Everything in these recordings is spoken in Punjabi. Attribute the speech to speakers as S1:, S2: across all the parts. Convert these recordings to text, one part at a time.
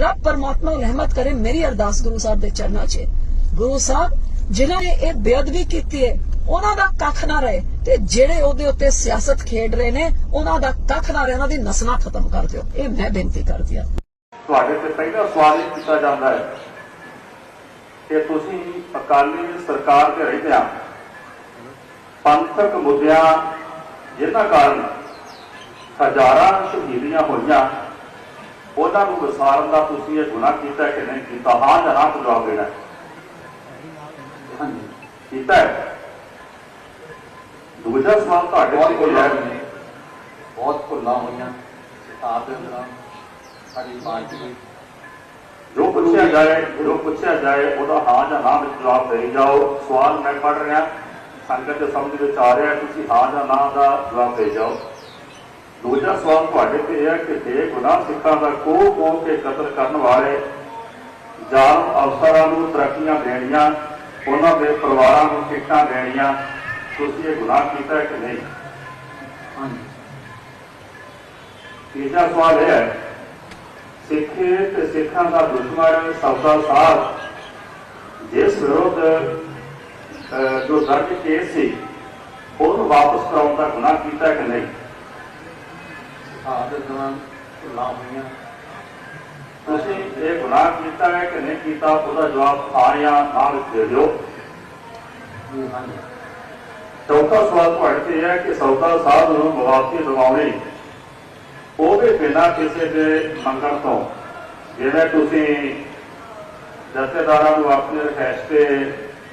S1: ਰੱਬ ਪਰਮਾਤਮਾ ਰਹਿਮਤ ਕਰੇ, ਮੇਰੀ ਅਰਦਾਸ ਗੁਰੂ ਸਾਹਿਬ ਦੇ ਚਰਨਾਂ 'ਚ ਗੁਰੂ ਸਾਹਿਬ, ਜਿਨ੍ਹਾਂ ਨੇ ਇਹ ਬੇਅਦਬੀ ਕੀਤੀ ਹੈ, ਉਹਨਾਂ ਦਾ ਕੱਖ ਨਾ ਰਹੇ ਤੇ ਜਿਹੜੇ ਉਹਦੇ ਉੱਤੇ ਸਿਆਸਤ ਖੇਡ ਰਹੇ ਨੇ, ਉਹਨਾਂ ਦਾ ਕੱਖ ਨਾ ਰਹੇ, ਉਹਨਾਂ ਦੀ ਨਸਲਾਂ ਖਤਮ ਕਰ ਦਿਓ। ਇਹ ਮੈਂ ਬੇਨਤੀ ਕਰਦੀ ਹਾਂ।
S2: ਤੁਹਾਡੇ ਤੇ ਪਹਿਲਾ ਸਵਾਲ ਇਹ ਕੀਤਾ ਜਾਂਦਾ ਹੈ ਕਿ ਤੁਸੀਂ ਅਕਾਲੀ ਸਰਕਾਰ ਦੇ ਰਹਿੰਦਿਆਂ ਪੰਥਕ ਮੁੱਦਿਆਂ ਜਿਨ੍ਹਾਂ ਕਾਰਨ ਹਜ਼ਾਰਾਂ ਸ਼ਹੀਦੀਆਂ ਹੋਈਆਂ ਉਹਨਾਂ ਨੂੰ ਵਿਸਾਰਨ ਦਾ ਤੁਸੀਂ ਇਹ ਗੁਨਾਹ ਕੀਤਾ ਕਿ ਨਹੀਂ ਕੀਤਾ? ਹਾਂ ਜਾਂ ਨਾ ਜਵਾਬ ਦੇਣਾ ਕੀਤਾ ਦੂਜਾ ਸਵਾਲ ਤੁਹਾਡੇ
S3: ਭੁੱਲਾਂ
S2: ਹੈ
S3: ਬਹੁਤ ਭੁੱਲਾਂ ਹੋਈਆਂ। ਸਿਤਾਬ ਦੇ ਦੌਰਾਨ ਸਾਡੀ ਪਾਰਟੀ
S2: ਜੋ ਪੁੱਛਿਆ ਜਾਏ ਜੋ ਪੁੱਛਿਆ ਜਾਏ ਉਹਦਾ ਹਾਂ ਜਾਂ ਨਾ ਵਿੱਚ ਜਵਾਬ ਦੇ ਜਾਓ। ਸਵਾਲ ਮੈਂ ਪੜ੍ਹ ਰਿਹਾ। ਸੰਗਤ ਦੇ ਸਮਝ ਵਿੱਚ ਆ ਰਿਹਾ ਤੁਸੀਂ ਹਾਂ ਜਾਂ ਨਾ ਦਾ ਜਵਾਬ ਦੇ ਜਾਓ। ਦੂਜਾ ਸਵਾਲ ਤੁਹਾਡੇ ਤੇ ਇਹ ਹੈ ਕਿ ਬੇਗੁਨਾਹ ਸਿੱਖਾਂ ਦਾ ਕੋਹ ਕੋਹ ਕੇ ਕਤਲ ਕਰਨ ਵਾਲੇ ਜ਼ਾਲਮ ਅਫਸਰਾਂ ਨੂੰ ਤਰੱਕੀਆਂ ਦੇਣੀਆਂ ਉਹਨਾਂ ਦੇ ਪਰਿਵਾਰਾਂ ਨੂੰ ਟਿਕਟਾਂ ਦੇਣੀਆਂ ਤੁਸੀਂ ਇਹ ਗੁਨਾਹ ਕੀਤਾ ਹੈ ਕਿ ਨਹੀਂ?
S3: ਹਾਂਜੀ।
S2: ਤੀਜਾ ਸਵਾਲ ਇਹ ਹੈ ਸਿੱਖੇ ਤੇ ਸਿੱਖਾਂ ਦਾ ਦੁਸ਼ਮਣ ਸਬਦਾ ਸਾਹਿਬ ਜਿਸ ਵਿਰੁੱਧ ਜੋ ਦਰਜ ਕੇਸ ਸੀ ਉਹਨੂੰ ਵਾਪਸ ਕਰਾਉਣ ਦਾ ਗੁਨਾਹ ਕੀਤਾ ਹੈ ਕਿ ਨਹੀਂ?
S3: ਦੇ ਦੌਰਾਨ ਭੁੱਲਾਂ ਹੋਈਆਂ।
S2: ਤੁਸੀਂ ਇਹ ਗੁਨਾਹ ਕੀਤਾ ਹੈ ਕਿ ਨਹੀਂ ਕੀਤਾ ਉਹਦਾ ਜਵਾਬ ਹਾਂ ਜਾਂ ਨਾ ਦੇ ਦਿਓ। ਚੌਥਾ ਸਵਾਲ ਤੁਹਾਡੇ ਤੇ ਇਹ ਹੈ ਕਿ ਸੌਦਾ ਸਾਹਿਬ ਨੂੰ ਮੁਆਫੀ ਦਿਵਾਉਣੀ ਉਹਦੇ ਬਿਨਾਂ ਕਿਸੇ ਦੇ ਮੰਗਣ ਤੋਂ। ਜਿਵੇਂ ਤੁਸੀਂ ਜਥੇਦਾਰਾਂ ਨੂੰ ਆਪਣੇ ਰਿਹਾਇਸ਼ ਤੇ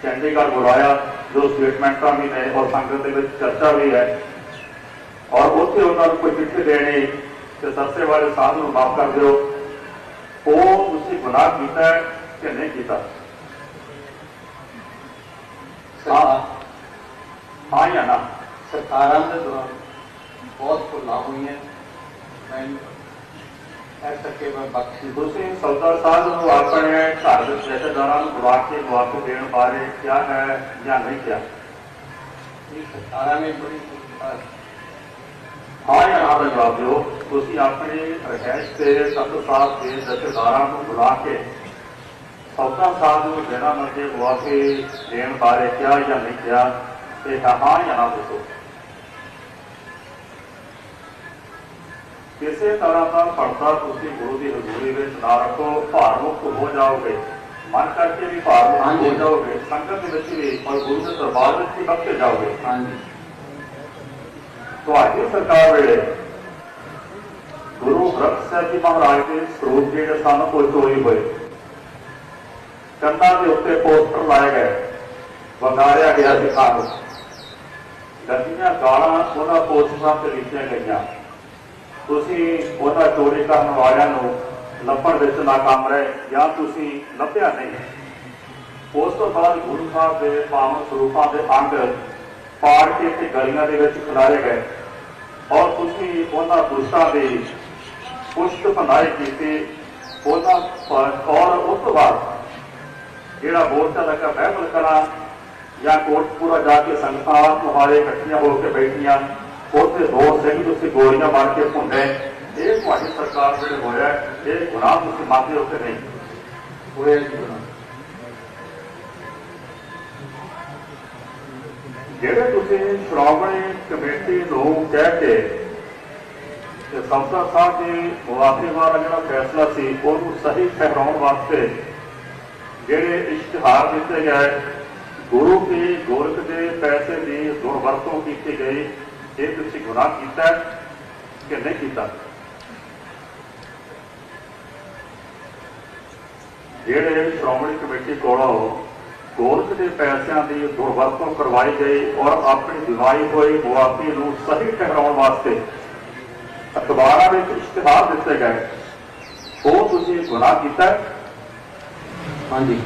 S2: ਚੰਡੀਗੜ੍ਹ ਬੁਲਾਇਆ ਜੋ ਸਟੇਟਮੈਂਟਾਂ ਵੀ ਨੇ ਔਰ ਸੰਗਤ ਦੇ ਵਿੱਚ ਚਰਚਾ ਵੀ ਹੈ ਔਰ ਉੱਥੇ ਉਹਨਾਂ ਨੂੰ ਕੋਈ ਚਿੱਠੀ ਦੇਣੀ ਕਿ ਸਸਤੇ ਵਾਲੇ ਸਾਹਿਬ ਨੂੰ ਮਾਫ ਕਰ ਦਿਓ ਉਹ ਤੁਸੀਂ ਗੁਨਾਹ ਕੀਤਾ ਹੈ ਕਿ ਨਹੀਂ ਕੀਤਾ
S3: ਸਰਕਾਰ
S2: ਹਾਂ ਜਾਂ ਨਾ
S3: ਸਰਕਾਰਾਂ ਦੇ ਦੌਰਾਨ ਬਹੁਤ ਭੁੱਲਾਂ ਹੋਈਆਂ ਮੈਂ ਇਸ ਕਰਕੇ ਮੈਂ ਬਖਸ਼ੀ
S2: ਤੁਸੀਂ ਸੌਦਾ ਸਾਹਿਬ ਨੂੰ ਆਪਣੇ ਘਰ ਦੇ ਰਿਸ਼ਤੇਦਾਰਾਂ ਨੂੰ ਬੁਲਾ ਕੇ ਮੁਆਫੀ ਦੇਣ ਬਾਰੇ ਕਿਹਾ ਹੈ ਜਾਂ ਨਹੀਂ ਕਿਹਾ
S3: ਇਹ ਸਰਕਾਰਾਂ ਨੇ ਬੜੀ
S2: ਹਾਂ ਜਾਂ ਨਾ ਦਾ ਜਵਾਬ ਦਿਓ। ਤੁਸੀਂ ਆਪਣੇ ਰਹਿਸ਼ ਤੇ ਸਤ ਸਾਹਿਬ ਦੇ ਰਿਸ਼ਤੇਦਾਰਾਂ ਨੂੰ ਬੁਲਾ ਕੇ ਸੌਦਾ ਸਾਹਿਬ ਨੂੰ ਦੇਣਾ ਮੰਗੇ ਮੁਆਫੀ ਦੇਣ ਬਾਰੇ ਕਿਹਾ ਜਾਂ ਨਹੀਂ ਕਿਹਾ ਤੇ ਹਾਂ ਜਾਂ ਨਾ ਦੱਸੋ ਕਿਸੇ ਤਰ੍ਹਾਂ ਦਾ ਪਰਦਾ ਤੁਸੀਂ ਗੁਰੂ ਦੀ ਹਜ਼ੂਰੀ ਵਿੱਚ ਨਾ ਰੱਖੋ ਭਾਰ ਮੁਕਤ ਹੋ ਜਾਓਗੇ। ਮਨ ਕਰਕੇ ਵੀ ਭਾਰ ਮੁਕਤ ਹੋ। ਜਾਓਗੇ। ਸੰਗਤ ਦੇ ਵਿੱਚ ਵੀ ਔਰ ਗੁਰੂ ਦੇ ਦਰਬਾਰ ਵਿੱਚ ਵੀ ਬਖਸ਼ੇ ਜਾਓਗੇ।
S3: ਹਾਂਜੀ।
S2: ਤੁਹਾਡੀ ਸਰਕਾਰ ਵੇਲੇ। ਗੁਰੂ ਗ੍ਰੰਥ ਸਾਹਿਬ ਜੀ ਮਹਾਰਾਜ ਦੇ ਸਰੂਪ ਜਿਹੜੇ ਸਨ, ਉਹ ਚੋਰੀ ਹੋਏ। ਕੰਧਾਂ ਦੇ ਉੱਤੇ ਪੋਸਟਰ ਲਾਏ ਗਏ। ਵਗਾਰਿਆ ਗਿਆ ਸੀ ਖਾਨ ਗੱਡੀਆਂ ਗਾਲਾਂ ਉਹਨਾਂ ਪੋਸਟਰਾਂ ਤੇ ਲਿਖੀਆਂ ਗਈਆਂ। ਤੁਸੀਂ ਉਹਨਾਂ ਚੋਰੀ ਕਰਨ ਵਾਲਿਆਂ ਨੂੰ ਲੱਭਣ ਵਿੱਚ ਨਾਕਾਮ ਰਹੇ ਜਾਂ ਤੁਸੀਂ ਲੱਭਿਆ ਨਹੀਂ? ਉਸ ਤੋਂ ਬਾਅਦ ਗੁਰੂ ਸਾਹਿਬ ਦੇ ਪਾਵਨ ਸਰੂਪਾਂ ਦੇ ਅੰਗ ਪਾੜ ਕੇ ਤੇ ਗਲੀਆਂ ਦੇ ਵਿੱਚ ਖਿਲਾਰੇ ਗਏ। ਔਰ ਤੁਸੀਂ ਉਹਨਾਂ ਦੁਸ਼ਟਾਂ ਦੇ ਪੁਸ਼ਟ ਭਨਾਏ ਕੀਤੇ ਉਹਨਾਂ ਪਰ ਔਰ ਉਸ ਤੋਂ ਬਾਅਦ ਜਿਹੜਾ ਮੋਰਚਾ ਲੱਗਾ ਬਹਿਬਲ ਕਰਾਂ ਜਾਂ ਕੋਟਪੂਰਾ ਜਾ ਕੇ ਸੰਗਤਾਂ ਤੁਹਾਡੇ ਇਕੱਠੀਆਂ ਹੋ ਕੇ ਬੈਠੀਆਂ ਉੱਥੇ ਦੋ ਸਿੰਘ ਤੁਸੀਂ ਗੋਲੀਆਂ ਮਾਰ ਕੇ ਭੁੰਡੇ ਇਹ ਤੁਹਾਡੀ ਸਰਕਾਰ ਜਿਹੜੇ ਹੋਇਆ ਇਹ ਗੁਨਾਹ ਤੁਸੀਂ ਮੰਨਦੇ ਹੋ ਕਿ ਨਹੀਂ
S3: ਹੋਇਆ ਜੀ ਗੁਨਾਹ
S2: ਜਿਹੜੇ ਤੁਸੀਂ ਸ਼੍ਰੋਮਣੀ ਕਮੇਟੀ ਨੂੰ ਕਹਿ ਕੇ ਕਿ ਸੰਸਦ ਸਾਹਿਬ ਦੀ ਮੁਆਫੀ ਵਾਲਾ ਜਿਹੜਾ ਫੈਸਲਾ ਸੀ, ਉਹਨੂੰ ਸਹੀ ਠਹਿਰਾਉਣ ਵਾਸਤੇ ਜਿਹੜੇ ਇਸ਼ਤਿਹਾਰ ਦਿੱਤੇ ਗਏ, ਗੁਰੂ ਕੀ ਗੋਰਖ ਦੇ ਪੈਸੇ ਦੀ ਦੁਰਵਰਤੋਂ ਕੀਤੀ ਗਈ, ਇਹ ਤੁਸੀਂ ਗੁਨਾਹ ਕੀਤਾ ਕਿ ਨਹੀਂ ਕੀਤਾ? ਜਿਹੜੇ ਸ਼੍ਰੋਮਣੀ ਕਮੇਟੀ ਕੋਲੋਂ ਗੋਲਕ ਦੇ ਪੈਸਿਆਂ ਦੀ ਦੁਰਵਰਤੋਂ ਕਰਵਾਈ ਗਈ ਔਰ ਆਪਣੀ ਦਿਵਾਈ ਹੋਈ ਮੁਆਫੀ ਨੂੰ ਸਹੀ ਠਹਿਰਾਉਣ ਵਾਸਤੇ ਅਖਬਾਰਾਂ ਵਿੱਚ ਇਸ਼ਤਿਹਾਰ ਦਿੱਤੇ ਗਏ। ਉਹ ਤੁਸੀਂ ਗੁਨਾਹ ਕੀਤਾ
S3: ਹਾਂਜੀ।